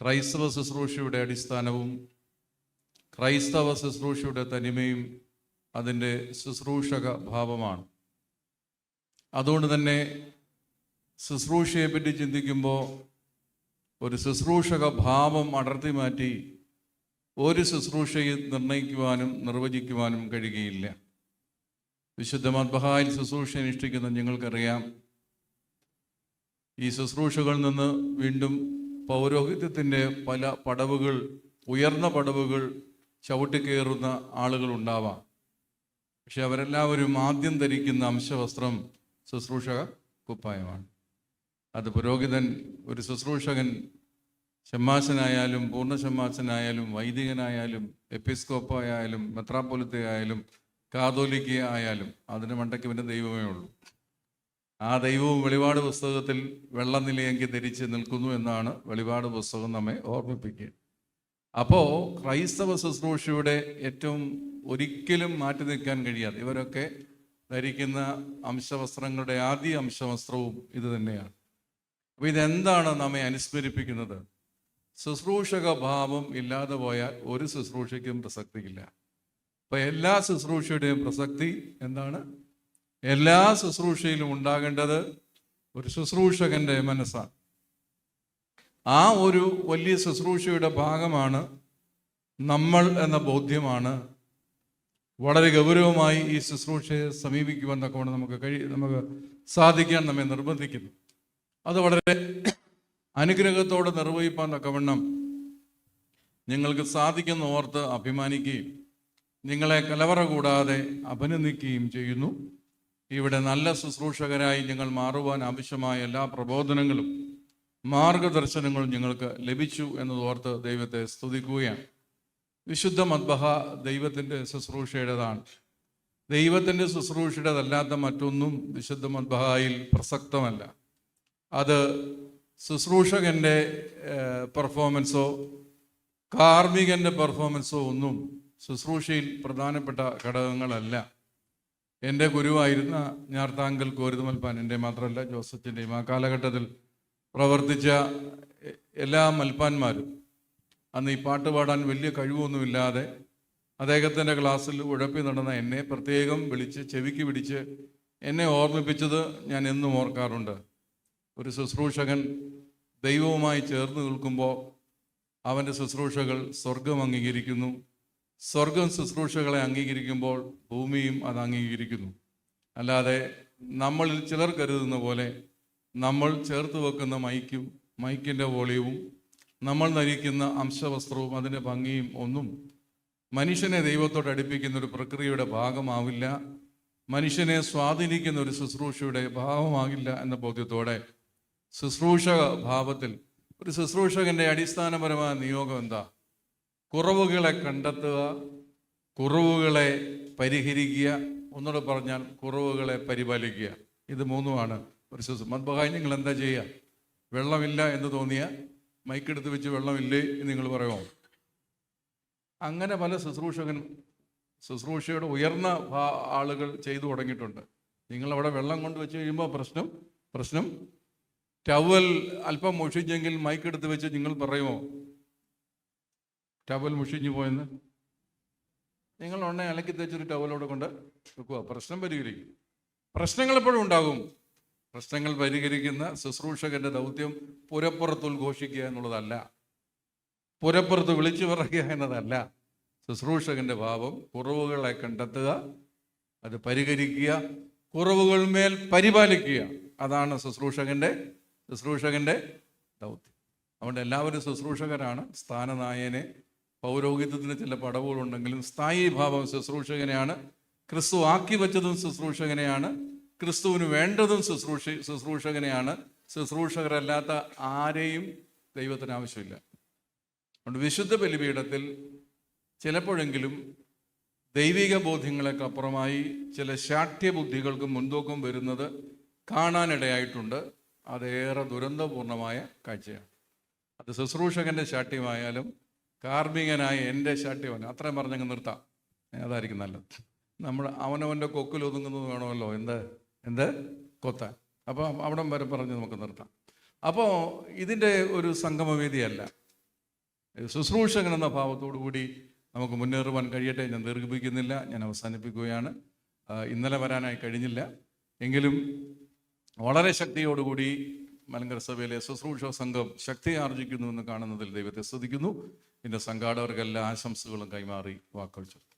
ക്രൈസ്തവ ശുശ്രൂഷയുടെ അടിസ്ഥാനവും ക്രൈസ്തവ ശുശ്രൂഷയുടെ തനിമയും അതിന്റെ ശുശ്രൂഷക ഭാവമാണ്. അതുകൊണ്ട് തന്നെ ശുശ്രൂഷയെ പറ്റി ചിന്തിക്കുമ്പോൾ ഒരു ശുശ്രൂഷക ഭാവം അടർത്തി മാറ്റി ഒരു ശുശ്രൂഷയെ നിർണയിക്കുവാനും നിർവചിക്കുവാനും കഴിയുകയില്ല. വിശുദ്ധ മദ്ബഹായിൽ ശുശ്രൂഷ അനുഷ്ഠിക്കുന്ന ഞങ്ങൾക്കറിയാം. ഈ ശുശ്രൂഷകളിൽ നിന്ന് വീണ്ടും പൗരോഹിത്യത്തിന്റെ പല പടവുകൾ ഉയർന്ന പടവുകൾ ചവിട്ടിക്കയറുന്ന ആളുകൾ ഉണ്ടാവാം. പക്ഷെ അവരെല്ലാവരും ആദ്യം ധരിക്കുന്ന അംശവസ്ത്രം ശുശ്രൂഷക കുപ്പായമാണ്. അത് പുരോഹിതൻ ഒരു ശുശ്രൂഷകൻ ഷമ്മാശനായാലും പൂർണ ഷമ്മാശനായാലും വൈദികനായാലും എപ്പിസ്കോപ്പായാലും മെത്രാപ്പൊലിത്തയായാലും കാതോലിക്ക ആയാലും അതിന് മണ്ടയ്ക്ക് പിന്നെ ദൈവമേ ഉള്ളൂ. ആ ദൈവവും വെളിപാട് പുസ്തകത്തിൽ വെള്ളനിലയെങ്കിൽ ധരിച്ച് നിൽക്കുന്നു എന്നാണ് വെളിപാട് പുസ്തകം നമ്മെ ഓർമ്മിപ്പിക്കുക. അപ്പോൾ ക്രൈസ്തവ ശുശ്രൂഷയുടെ ഏറ്റവും ഒരിക്കലും മാറ്റി നിൽക്കാൻ കഴിയാതെ ഇവരൊക്കെ ധരിക്കുന്ന അംശവസ്ത്രങ്ങളുടെ ആദ്യ അംശവസ്ത്രവും ഇത് തന്നെയാണ്. അപ്പോൾ ഇതെന്താണ് നമ്മെ അനുസ്മരിപ്പിക്കുന്നത്? ശുശ്രൂഷക ഭാവം ഇല്ലാതെ പോയാൽ ഒരു ശുശ്രൂഷയ്ക്കും പ്രസക്തിയില്ല. അപ്പോൾ എല്ലാ ശുശ്രൂഷയുടെയും പ്രസക്തി എന്താണ്? എല്ലാ ശുശ്രൂഷയിലും ഉണ്ടാകേണ്ടത് ഒരു ശുശ്രൂഷകന്റെ മനസ്സാണ്. ആ ഒരു വലിയ ശുശ്രൂഷയുടെ ഭാഗമാണ് നമ്മൾ എന്ന ബോധ്യമാണ് വളരെ ഗൗരവമായി ഈ ശുശ്രൂഷയെ സമീപിക്കുവാൻ തക്കവണ്ണം നമുക്ക് കഴി നമുക്ക് സാധിക്കാൻ നമ്മെ നിർബന്ധിക്കുന്നു. അത് വളരെ അനുഗ്രഹത്തോടെ നിർവഹിപ്പാൻ തക്കവണ്ണം നിങ്ങൾക്ക് സാധിക്കുന്ന ഓർത്ത് അഭിമാനിക്കുകയും നിങ്ങളെ കലവറ കൂടാതെ അഭിനന്ദിക്കുകയും ചെയ്യുന്നു. ഇവിടെ നല്ല ശുശ്രൂഷകരായി ഞങ്ങൾ മാറുവാൻ ആവശ്യമായ എല്ലാ പ്രബോധനങ്ങളും മാർഗദർശനങ്ങളും ഞങ്ങൾക്ക് ലഭിച്ചു എന്നതോർത്ത് ദൈവത്തെ സ്തുതിക്കുകയാണ്. വിശുദ്ധ മദ്ബഹ ദൈവത്തിന്റെ ശുശ്രൂഷയുടേതാണ്. ദൈവത്തിന്റെ ശുശ്രൂഷയുടേതല്ലാത്ത മറ്റൊന്നും വിശുദ്ധ മദ്ബഹയിൽ പ്രസക്തമല്ല. അത് ശുശ്രൂഷകന്റെ പെർഫോമൻസോ കാർമികന്റെ പെർഫോമൻസോ ഒന്നും ശുശ്രൂഷയിൽ പ്രധാനപ്പെട്ട ഘടകങ്ങളല്ല. എന്റെ ഗുരുവായിരുന്ന ഞാർത്താങ്കൽ കോരുതുമൽപ്പാൻ എന്റെ മാത്രമല്ല ജോസഫിന്റെയും ആ കാലഘട്ടത്തിൽ പ്രവർത്തിച്ച എല്ലാ മൽപ്പാന്മാരും അന്ന് ഈ പാട്ട് പാടാൻ വലിയ കഴിവൊന്നുമില്ലാതെ അദ്ദേഹത്തിന്റെ ക്ലാസ്സിൽ ഉഴപ്പി നടന്ന എന്നെ പ്രത്യേകം വിളിച്ച് ചെവിക്ക് പിടിച്ച് എന്നെ ഓർമ്മിപ്പിച്ചത് ഞാൻ എന്നും ഓർക്കാറുണ്ട്. ഒരു ശുശ്രൂഷകൻ ദൈവവുമായി ചേർന്ന് നിൽക്കുമ്പോൾ അവന്റെ ശുശ്രൂഷകൾ സ്വർഗം അംഗീകരിക്കുന്നു. സ്വർഗം ശുശ്രൂഷകളെ അംഗീകരിക്കുമ്പോൾ ഭൂമിയും അത് അംഗീകരിക്കുന്നു. അല്ലാതെ നമ്മളിൽ ചിലർ കരുതുന്ന പോലെ നമ്മൾ ചേർത്ത് വെക്കുന്ന മൈക്കും മൈക്കിന്റെ വോളിയവും നമ്മൾ ധരിക്കുന്ന അംശവസ്ത്രവും അതിന്റെ ഭംഗിയും ഒന്നും മനുഷ്യനെ ദൈവത്തോട് അടുപ്പിക്കുന്ന ഒരു പ്രക്രിയയുടെ ഭാഗമാവില്ല. മനുഷ്യനെ സ്വാധീനിക്കുന്ന ഒരു ശുശ്രൂഷയുടെ ഭാവമാകില്ല എന്ന ബോധ്യത്തോടെ ശുശ്രൂഷ ഭാവത്തിൽ ഒരു ശുശ്രൂഷകന്റെ അടിസ്ഥാനപരമായ നിയോഗം എന്താ? കുറവുകളെ കണ്ടെത്തുക കുറവുകളെ പരിഹരിക്കുക ഒന്നുകൂടെ പറഞ്ഞാൽ കുറവുകളെ പരിപാലിക്കുക. ഇത് മൂന്നുമാണ് ഒരു ശുശ്രൂ മദ്ബഹായി നിങ്ങൾ എന്താ ചെയ്യുക? വെള്ളമില്ല എന്ന് തോന്നിയ മൈക്കെടുത്ത് വെച്ച് വെള്ളമില്ലേ എന്ന് നിങ്ങൾ പറയുമോ? അങ്ങനെ പല ശുശ്രൂഷകൻ ശുശ്രൂഷയുടെ ഉയർന്ന ആളുകൾ ചെയ്തു തുടങ്ങിയിട്ടുണ്ട്. നിങ്ങളവിടെ വെള്ളം കൊണ്ട് വെച്ച് കഴിയുമ്പോൾ പ്രശ്നം പ്രശ്നം. ടവൽ അല്പം മോഷിച്ചെങ്കിൽ മൈക്കെടുത്ത് വെച്ച് നിങ്ങൾ പറയുമോ? ടവൽ മുഷിഞ്ഞു പോയെന്ന്? നിങ്ങൾ ഉണ്ണെ അലക്കി തേച്ചൊരു ടവലോടെ കൊണ്ട് വെക്കുക. പ്രശ്നം പരിഹരിക്കും. പ്രശ്നങ്ങൾ എപ്പോഴും ഉണ്ടാകും. പ്രശ്നങ്ങൾ പരിഹരിക്കുന്ന ശുശ്രൂഷകന്റെ ദൗത്യം പുരപ്പുറത്ത് ഉദ്ഘോഷിക്കുക എന്നുള്ളതല്ല. പുരപ്പുറത്ത് വിളിച്ചു പറയുക എന്നതല്ല. ശുശ്രൂഷകന്റെ ഭാവം കുറവുകളെ കണ്ടെത്തുക അത് പരിഹരിക്കുക കുറവുകൾ മേൽ പരിപാലിക്കുക. അതാണ് ശുശ്രൂഷകന്റെ ശുശ്രൂഷകന്റെ ദൗത്യം. അതുകൊണ്ട് എല്ലാവരും ശുശ്രൂഷകരാണ്. സ്ഥാനനായനെ പൗരോഹിത്യത്തിന് ചില പടവുകളുണ്ടെങ്കിലും സ്ഥായി ഭാവം ശുശ്രൂഷകനെയാണ് ക്രിസ്തു ആക്കി വെച്ചതും ശുശ്രൂഷകനെയാണ് ക്രിസ്തുവിന് വേണ്ടതും ശുശ്രൂഷ ശുശ്രൂഷകനെയാണ്. ശുശ്രൂഷകരല്ലാത്ത ആരെയും ദൈവത്തിന് ആവശ്യമില്ല. അതുകൊണ്ട് വിശുദ്ധ ബലിപീഠത്തിൽ ചിലപ്പോഴെങ്കിലും ദൈവിക ബോധ്യങ്ങളൊക്കെ അപ്പുറമായി ചില ശാഠ്യബുദ്ധികൾക്കും മുൻതൂക്കം വരുന്നത് കാണാനിടയായിട്ടുണ്ട്. അതേറെ ദുരന്തപൂർണമായ കാഴ്ചയാണ്. അത് ശുശ്രൂഷകന്റെ ശാഠ്യമായാലും കാർമികനായ എന്റെ ശാട്ടി അവൻ അത്രയും പറഞ്ഞങ്ങ് നിർത്താം. അതായിരിക്കും നല്ലത്. നമ്മൾ അവനവന്റെ കൊക്കിൽ ഒതുങ്ങുന്നത് വേണമല്ലോ. എന്ത്? എന്ത്? കൊത്താൻ. അപ്പോൾ അവിടം വരെ പറഞ്ഞ് നമുക്ക് നിർത്താം. അപ്പോൾ ഇതിന്റെ ഒരു സംഗമവേദിയല്ല. ശുശ്രൂഷകൻ എന്ന ഭാവത്തോടു കൂടി നമുക്ക് മുന്നേറുവാൻ കഴിയട്ടെ. ഞാൻ ദീർഘിപ്പിക്കുന്നില്ല. ഞാൻ അവസാനിപ്പിക്കുകയാണ്. ഇന്നലെ വരാനായി കഴിഞ്ഞില്ല. എങ്കിലും വളരെ ശക്തിയോടുകൂടി മലങ്കര സഭയിലെ ശുശ്രൂഷ സംഘം ശക്തി ആർജിക്കുന്നു എന്ന് കാണുന്നതിൽ ദൈവത്തെ ശ്രദ്ധിക്കുന്നു എന്റെ സംഘാടകർക്ക് എല്ലാ ആശംസകളും കൈമാറി വാക്കുകൾ ചൊല്ലുന്നു.